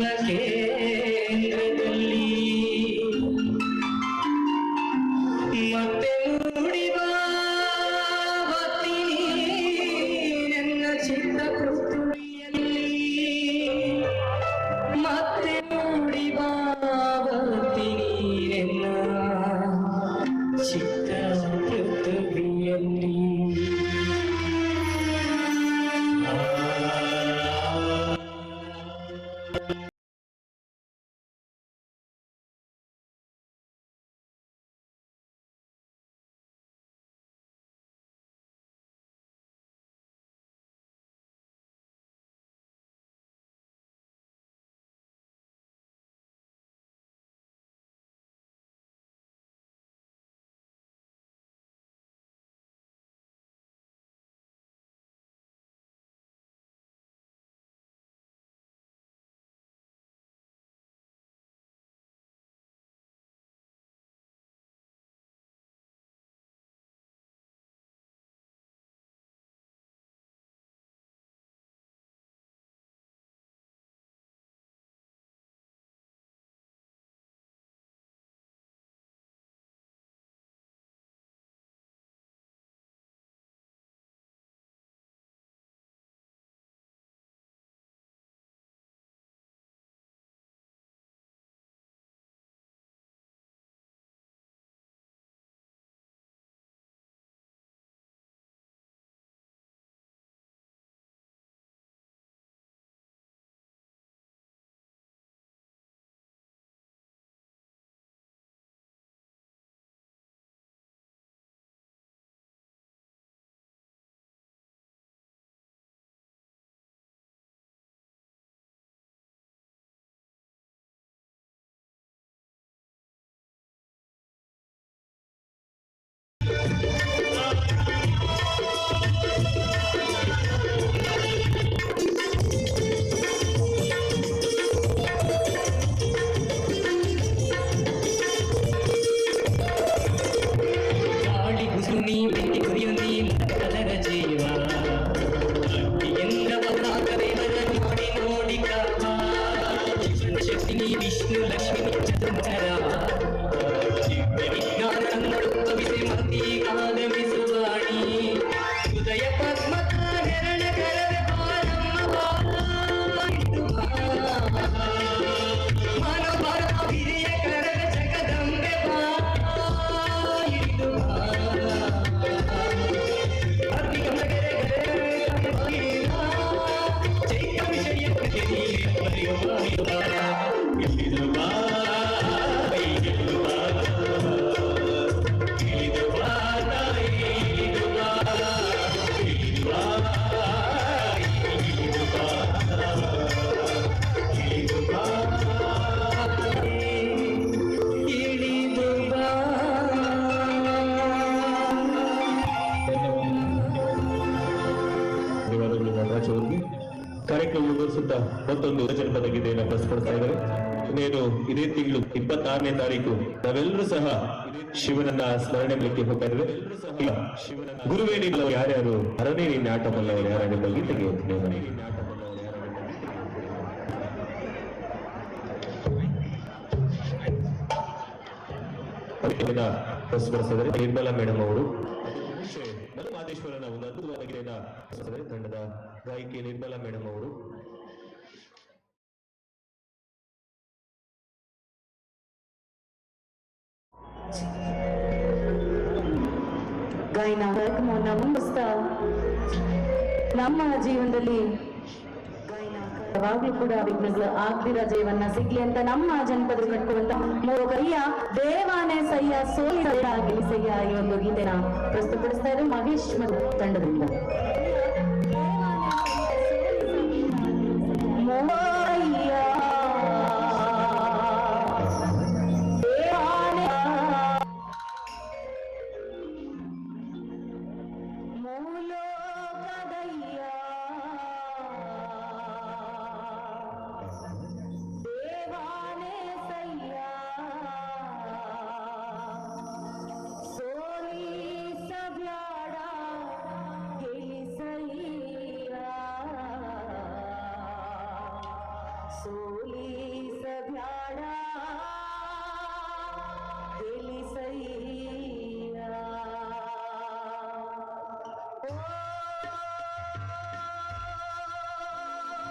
Viva que Thank you. ಕಾರ್ಯಕ್ರಮ ವಿವರಿಸುತ್ತಾ ಮತ್ತೊಂದು ಜನಪದ ಗೀತೆಯನ್ನು ಪ್ರಸ್ತುತಪಡಿಸ್ತಾ ಇದ್ದಾರೆ. ಇನ್ನೇನು, ಇದೇ ತಿಂಗಳು ಇಪ್ಪತ್ತಾರನೇ ತಾರೀಕು ನಾವೆಲ್ಲರೂ ಸಹ ಶಿವನನ್ನ ಸ್ಮರಣೆ ಮಾಡಲಿಕ್ಕೆ ಹೋಗ್ತಾ ಇದ್ದೇವೆ. ಗುರುವೇ ನಿಮ್ಮ ಯಾರ್ಯಾರು? ಅರನೇ ನಿನ್ನ ಆಟ ಬಲ್ಲವರು ಯಾರೆಂಬ ಗೀತೆಗೆ ಹೋಗ್ತೇವೆ ಪ್ರಸ್ತುತಪಡಿಸಿದರೆ ನಿರ್ಮಲಾ ಮೇಡಮ್ ಅವರು. ಮಲಮಾದೇಶ್ವರನ ಒಂದು ಅದ್ಭುತವಾದ ಪ್ರಸ್ತುತಪಡಿಸಿದ್ದಾರೆ ತಂಡದ ಗಾಯಕಿ ನಿರ್ಮಲಾ ಮೇಡಮ್ ಅವರು. ಗಾಯನ ಕಾರ್ಯಕ್ರಮವನ್ನು ನಮ್ಮ ಜೀವನದಲ್ಲಿ ಯಾವಾಗ್ಲೂ ಕೂಡ ವಿಘ್ನಗಳು ಆಗ್ದಿರ ಜೀವನ ಸಿಗ್ಲಿ ಅಂತ ನಮ್ಮ ಜನಪದ ಕಟ್ಕೊಳ್ಳುವಂತ ಮೂರು ಕೈಯ ದೇವಾನೆ ಸಯ್ಯ ಸೋಲಿಸಯ್ಯ ಈ ಒಂದು ಗೀತೆನ ಪ್ರಸ್ತುತಪಡಿಸ್ತಾ ಇದ್ದಾರೆ ಮಹೇಶ್ ತಂಡದಿಂದ.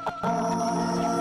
Música